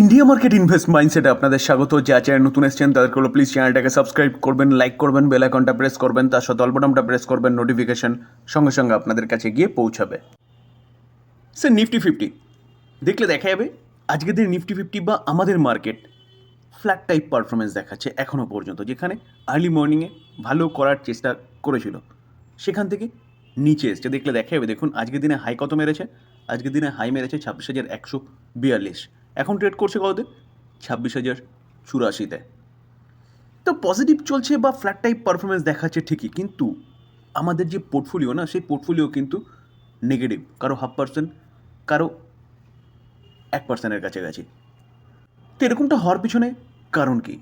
India market invest মাইন্ডসেটে আপনাদের স্বাগত। যা চ্যানেল নতুন এসছেন, তাদেরকে হলো প্লিজ চ্যানেলটাকে সাবস্ক্রাইব করবেন লাইক করবেন বেল আইকনটা প্রেস করবেন, তার সাথে অল্পটামটা প্রেস করবেন নোটিফিকেশন সঙ্গে সঙ্গে আপনাদের কাছে গিয়ে পৌঁছাবে। স্যার নিফটি ফিফটি দেখলে দেখা যাবে, আজকের দিন নিফটি ফিফটি বা আমাদের মার্কেট ফ্ল্যাট টাইপ পারফরমেন্স দেখাচ্ছে এখনও পর্যন্ত, যেখানে আর্লি মর্নিংয়ে ভালো করার চেষ্টা করেছিল। সেখান থেকে নিচে এসছে, দেখলে দেখা যাবে, দেখুন, আজকের দিনে হাই কত মেরেছে? আজকের দিনে হাই মেরেছে ছাব্বিশ হাজার একশো বিয়াল্লিশ। এখন ট্রেড করছে কততে ছাব্বিশ হাজার চুরাশিতে। তো পজিটিভ চলছে বা ফ্ল্যাট টাইপ পারফরমেন্স দেখাচ্ছে ঠিকই, কিন্তু আমাদের যে পোর্টফোলিও না, সেই পোর্টফোলিও কিন্তু নেগেটিভ কারও হাফ পার্সেন্ট কারও এক পার্সেন্টের কাছাকাছি। তো এরকমটা হওয়ার পিছনে কারণ কি?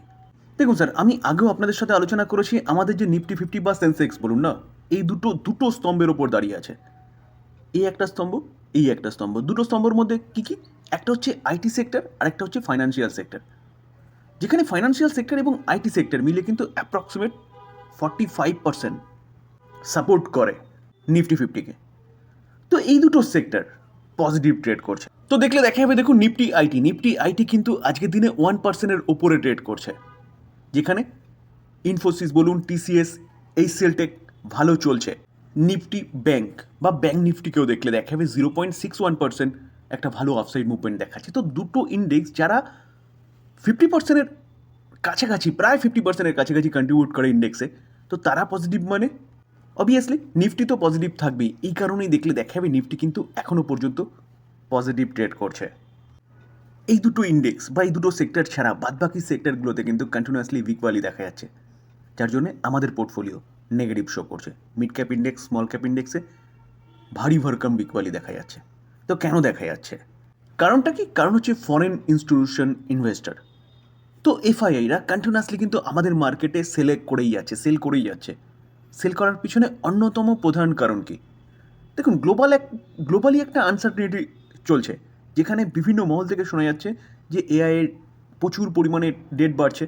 দেখুন স্যার আমি আগেও আপনাদের সাথে আলোচনা করেছি, আমাদের যে নিফটি ফিফটি বা সেন্সেক্স বলুন না, এই দুটো দুটো স্তম্ভের ওপর দাঁড়িয়ে আছে। এই একটা স্তম্ভ এই একটা স্তম্ভ। দুটো স্তম্ভের মধ্যে কি কি? একটা হচ্ছে আইটি সেক্টর আর একটা হচ্ছে ফাইন্যান্সিয়াল সেক্টর যেখানে ফাইন্যান্সিয়াল সেক্টর এবং আইটি সেক্টর মিলে কিন্তু approximate forty five percent support করে নিফটি ফিফটিকে তো এই দুটো সেক্টর পজিটিভ ট্রেড করছে। তো দেখলে দেখা যাবে, দেখুন নিফটি আইটি নিফটি আইটি কিন্তু আজকের দিনে ওয়ান পার্সেন্টের ওপরে ট্রেড করছে। যেখানে ইনফোসিস বলুন টিসিএস এই সেলটেক ভালো চলছে। নিফটি ব্যাংক বা ব্যাংক নিফটিকেও দেখলে দেখা যাবে zero point six one percent একটা ভালো অফসাইড মুভমেন্ট দেখাচ্ছে। তো দুটো ইন্ডেক্স যারা ফিফটি পার্সেন্টের কাছাকাছি, প্রায় ফিফটি পার্সেন্টের কাছাকাছি কন্ট্রিবিউট করে ইন্ডেক্সে তো তারা পজিটিভ মানে? অবভিয়াসলি নিফটি তো পজিটিভ থাকবেই। এই কারণেই দেখলে দেখা যাবে নিফটি কিন্তু এখনও পর্যন্ত পজিটিভ ট্রেড করছে। এই দুটো ইন্ডেক্স বা এই দুটো সেক্টর ছাড়া বাদবাকি সেক্টরগুলোতে কিন্তু কন্টিনিউয়াসলি উইক ভ্যালি দেখা যাচ্ছে। যার জন্য আমাদের পোর্টফোলিও নেগেটিভ শো করছে। Mid cap index small cap ইন্ডেক্সে ভারী ভরকম উইক দেখা যাচ্ছে। তো কেন দেখা যাচ্ছে? কারণটা কি? কারণ হচ্ছে ফরেন ইনস্টিটিউশন ইনভেস্টর তো এফআইআইরা কন্টিনিউয়াসলি কিন্তু আমাদের মার্কেটে সেলে করেই যাচ্ছে সেল করেই যাচ্ছে। সেল করার পিছনে অন্যতম প্রধান কারণ কি? দেখুন গ্লোবাল এক গ্লোবালি একটা আনসার্টিনিটি চলছে, যেখানে বিভিন্ন মহল থেকে শোনা যাচ্ছে যে এআইয়ের প্রচুর পরিমাণে ডেট বাড়ছে।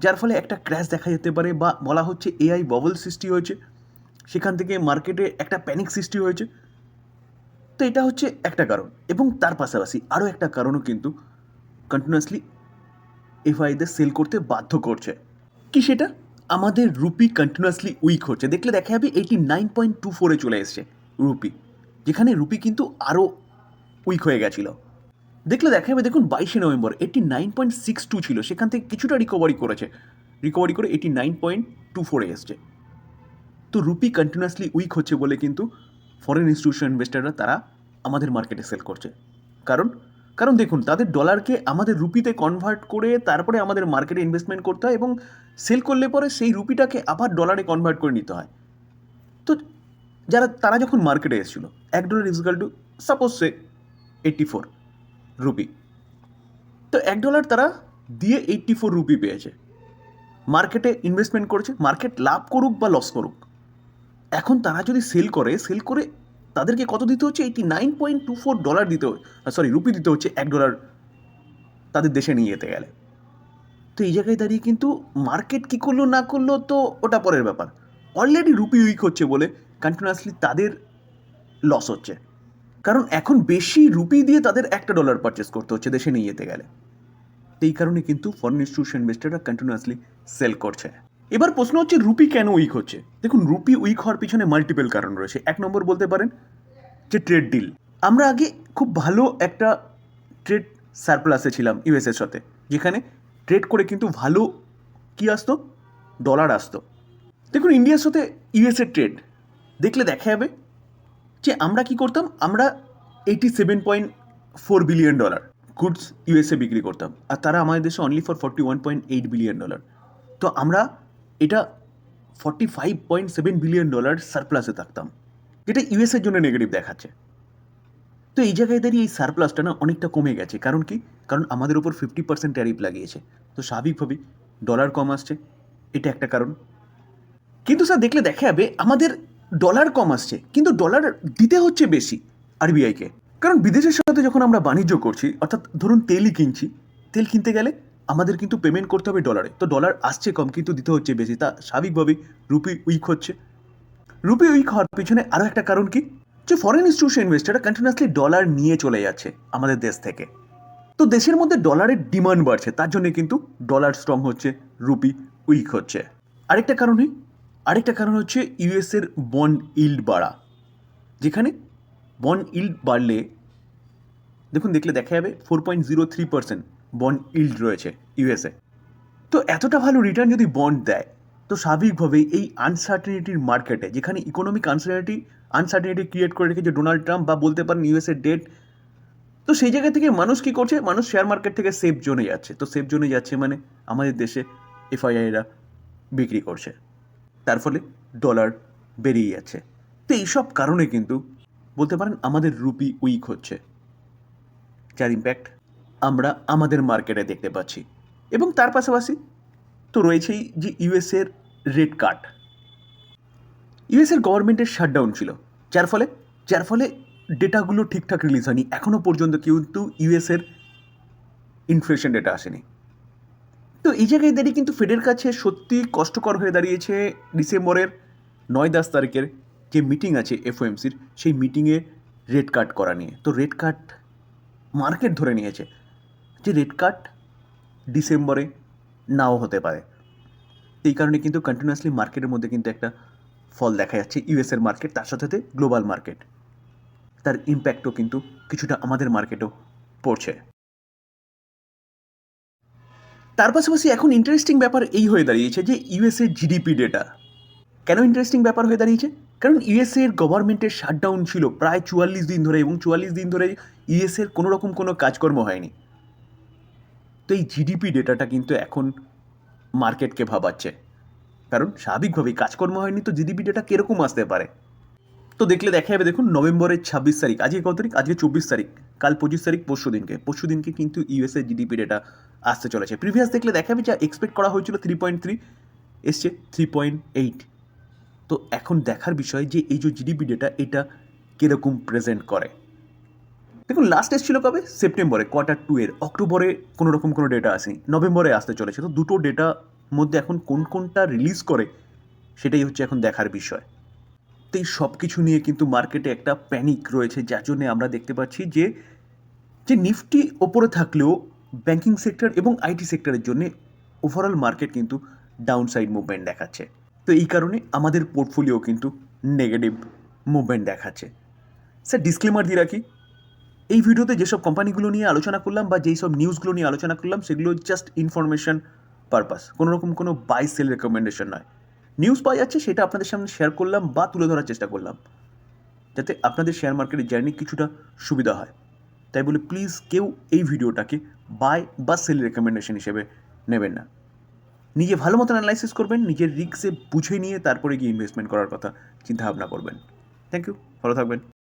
যার ফলে একটা ক্র্যাশ দেখা যেতে পারে বা বলা হচ্ছে এআই ববল সৃষ্টি হয়েছে। সেখান থেকে মার্কেটে একটা প্যানিক সৃষ্টি হয়েছে। তো এটা হচ্ছে একটা কারণ। এবং তার পাশাপাশি আরও একটা কারণও কিন্তু কন্টিনিউয়াসলি এফআইদের সেল করতে বাধ্য করছে। কি সেটা? আমাদের রুপি কন্টিনিউয়াসলি উইক হচ্ছে। দেখলে দেখা যাবে এইটি নাইন পয়েন্ট টু ফোরে চলে এসছে রুপি যেখানে রুপি কিন্তু আরও উইক হয়ে গেছিল। দেখলে দেখা যাবে দেখুন বাইশে নভেম্বর এটি নাইন পয়েন্ট সিক্স টু ছিল, সেখান থেকে কিছুটা রিকভারি করেছে। রিকভারি করে এটি নাইন পয়েন্ট টু ফোরে এসছে। তো রুপি কন্টিনিউয়াসলি উইক হচ্ছে বলে কিন্তু ফরেন ইনস্টিটিউশন ইনভেস্টাররা তারা আমাদের মার্কেটে সেল করছে। কারণ কারণ দেখুন, তাদের ডলারকে আমাদের রুপিতে কনভার্ট করে তারপরে আমাদের মার্কেটে ইনভেস্টমেন্ট করতে হয় এবং সেল করলে পরে সেই রুপিটাকে আবার ডলারে কনভার্ট করে নিতে হয়। তো যারা, তারা যখন মার্কেটে এসেছিল, এক dollar is equal to suppose say eighty four rupee. তো এক ডলার তারা দিয়ে এইট্টি ফোর রুপি পেয়েছে। মার্কেটে ইনভেস্টমেন্ট করেছে মার্কেট লাভ করুক বা লস করুক। এখন তারা যদি সেল করে সেল করে তাদেরকে কত দিতে হচ্ছে? Eighty nine point two four dollar দিতে সরি রুপি দিতে হচ্ছে এক ডলার তাদের দেশে নিয়ে যেতে গেলে। তো এই জায়গায় দাঁড়িয়ে কিন্তু মার্কেট কী করল, না করল, তো ওটা পরের ব্যাপার। অলরেডি রুপি উইক হচ্ছে বলে কন্টিনিউয়াসলি তাদের লস হচ্ছে। কারণ এখন বেশি রুপি দিয়ে তাদের একটা ডলার পারচেস করতে হচ্ছে দেশে নিয়ে যেতে গেলে। এই কারণে কিন্তু ফরেন ইনস্টিটিউশন ইনভেস্টাররা কন্টিনিউয়াসলি সেল করছে। এবার প্রশ্ন হচ্ছে, রুপি কেন উইক হচ্ছে? দেখুন, রুপি উইক হওয়ার পিছনে মাল্টিপল কারণ রয়েছে। এক নম্বর বলতে পারেন যে ট্রেড ডিল আমরা আগে খুব ভালো একটা ট্রেড সারপ্লাসে ছিলাম ইউএসএর সাথে, যেখানে ট্রেড করে কিন্তু ভালো কি আসতো? ডলার আসতো। দেখুন ইন্ডিয়ার সাথে ইউএসএ ট্রেড দেখলে দেখা যাবে যে আমরা কি করতাম? আমরা eighty seven point four billion dollar goods USA বিক্রি করতাম। আর তারা আমাদের দেশে only for forty one point eight billion dollar তো আমরা এটা forty five point seven billion dollar সারপ্লাসে থাকতাম। যেটা ইউএসের জন্য নেগেটিভ দেখাচ্ছে। তো এই জায়গায় দাঁড়িয়ে এই সারপ্লাসটা না অনেকটা কমে গেছে। কারণ কি? কারণ আমাদের ওপর ফিফটি পার্সেন্ট ট্যারিফ লাগিয়েছে। তো স্বাভাবিকভাবেই ডলার কম আসছে। এটা একটা কারণ। কিন্তু স্যার দেখলে দেখা যাবে আমাদের ডলার কম আসছে, কিন্তু ডলার দিতে হচ্ছে বেশি আরবিআইকে। কারণ বিদেশের সাথে যখন আমরা বাণিজ্য করছি, অর্থাৎ ধরুন তেলই কিনছি, তেল কিনতে গেলে আমাদের কিন্তু পেমেন্ট করতে হবে ডলারে তো ডলার আসছে কম, কিন্তু দিতে হচ্ছে বেশি। তা স্বাভাবিকভাবেই রুপি উইক হচ্ছে। রুপি উইক হওয়ার পিছনে আরও একটা কারণ কি? যে ফরেন ইনস্টিটিউশন ইনভেস্টাররা কন্টিনিউয়াসলি ডলার নিয়ে চলে যাচ্ছে আমাদের দেশ থেকে। তো দেশের মধ্যে ডলারের ডিমান্ড বাড়ছে, তার জন্য কিন্তু ডলার স্ট্রং হচ্ছে রুপি উইক হচ্ছে। আরেকটা কারণে আরেকটা কারণ হচ্ছে ইউএসের বন্ড ইল্ড বাড়া। যেখানে বন্ড ইল্ড বাড়লে, দেখুন, দেখলে দেখা যাবে four point zero three percent bond yield রয়েছে ইউএসএ। তো এতটা ভালো রিটার্ন যদি বন্ড দেয়, তো স্বাভাবিকভাবেই এই আনসার্টেনিটির মার্কেটে যেখানে ইকোনমিক আনসার্টেনিটি আনসার্টেনিটি ক্রিয়েট করে রেখেছে ডোনাল্ড ট্রাম্প বা বলতে পারেন ইউএসএ ডেট তো সেই জায়গা থেকে মানুষ কী করছে? মানুষ শেয়ার মার্কেট থেকে সেফ জোনে যাচ্ছে। তো সেফ জোনে যাচ্ছে মানে আমাদের দেশে এফআইআইরা বিক্রি করছে। তার ফলে ডলার বেরিয়ে যাচ্ছে। তো এইসব কারণে কিন্তু বলতে পারেন আমাদের রুপি উইক হচ্ছে। যার ইম্প্যাক্ট আমরা আমাদের মার্কেটে দেখতে পাচ্ছি। এবং তার পাশাপাশি তো রয়েছেই যে ইউএসের রেড কার্ড ইউএসের গভর্নমেন্টের শাটডাউন ছিল। যার ফলে যার ফলে ডেটাগুলো ঠিকঠাক রিলিজ হয়নি। এখনও পর্যন্ত কিন্তু ইউএসের ইনফ্লেশন ডেটা আসেনি। তো এই জায়গায় দাঁড়িয়ে কিন্তু ফেডের কাছে সত্যি কষ্টকর হয়ে দাঁড়িয়েছে ডিসেম্বরের নয় দশ তারিখের যে মিটিং আছে এফওএমসির সেই মিটিংয়ে রেড কার্ড করা নিয়ে। তো রেড কার্ড মার্কেট ধরে নিয়েছে যে রেড কার্ড ডিসেম্বরে নাও হতে পারে। এই কারণে কিন্তু কন্টিনিউয়াসলি মার্কেটের মধ্যে কিন্তু একটা ফল দেখা যাচ্ছে। ইউএসের মার্কেট তার সাথে সাথে গ্লোবাল মার্কেট তার ইম্প্যাক্টও কিন্তু কিছুটা আমাদের মার্কেটেও পড়ছে। তার পাশাপাশি এখন ইন্টারেস্টিং ব্যাপার এই হয়ে দাঁড়িয়েছে যে ইউএসএর জিডিপি ডেটা কেন ইন্টারেস্টিং ব্যাপার হয়ে দাঁড়িয়েছে? কারণ ইউএসএর গভর্নমেন্টের শাটডাউন ছিল প্রায় চুয়াল্লিশ দিন ধরে এবং চুয়াল্লিশ দিন ধরে ইউএসএর কোনো রকম কোনো কাজকর্ম হয়নি। তো এই জিডিপি ডেটাটা কিন্তু এখন মার্কেটকে ভাবাচ্ছে। কারণ স্বাভাবিকভাবেই কাজকর্ম হয়নি, তো জিডিপি ডেটা কীরকম আসতে পারে? তো দেখলে দেখা যাবে, দেখুন নভেম্বরের ছাব্বিশ তারিখ, আজকে কত তারিখ? আজকে চব্বিশ তারিখ, কাল পঁচিশ তারিখ, পরশু দিনকে। পরশু দিনকে কিন্তু ইউএসএ জিডিপি ডেটা আসতে চলেছে। প্রিভিয়াস দেখলে দেখা যাবে, যা এক্সপেক্ট করা হয়েছিল থ্রি পয়েন্ট থ্রি এসছে থ্রি পয়েন্ট এইট তো এখন দেখার বিষয় যে এই যে জিডিপি ডেটা এটা কীরকম প্রেজেন্ট করে? দেখুন লাস্ট এসেছিল কবে? সেপ্টেম্বরে কোয়ার্টার টু এর। অক্টোবরে কোনো রকম কোনো ডেটা আসেনি। নভেম্বরে আসতে চলেছে। তো দুটো ডেটা মধ্যে এখন কোন কোনটা রিলিজ করে, সেটাই হচ্ছে এখন দেখার বিষয়। তো এই সব কিছু নিয়ে কিন্তু মার্কেটে একটা প্যানিক রয়েছে। যার জন্য আমরা দেখতে পাচ্ছি যে যে নিফটি ওপরে থাকলেও ব্যাংকিং সেক্টর এবং আইটি সেক্টরের জন্য ওভারঅল মার্কেট কিন্তু ডাউন সাইড মুভমেন্ট দেখাচ্ছে। তো এই কারণে আমাদের পোর্টফোলিও কিন্তু নেগেটিভ মুভমেন্ট দেখাচ্ছে। স্যার ডিসক্লেমার দিয়ে রাখি, এই ভিডিওতে যেসব কোম্পানিগুলো নিয়ে আলোচনা করলাম বা যেই সব নিউজগুলো নিয়ে আলোচনা করলাম, সেগুলো জাস্ট ইনফরমেশন পারপাস কোনোরকম কোনো বাই সেল রেকমেন্ডেশন নয়। নিউজ পাওয়া যাচ্ছে, সেটা আপনাদের সামনে শেয়ার করলাম বা তুলে ধরার চেষ্টা করলাম। যাতে আপনাদের শেয়ার মার্কেটের জার্নি কিছুটা সুবিধা হয়। তাই বলে প্লিজ কেউ এই ভিডিওটাকে বাই বা সেল রেকমেন্ডেশন হিসেবে নেবেন না। নিজে ভালো মতন অ্যানালাইসিস করবেন, নিজের রিক্সে বুঝে নিয়ে তারপরে গিয়ে ইনভেস্টমেন্ট করার কথা চিন্তা ভাবনা করবেন। থ্যাংক ইউ ভালো থাকবেন।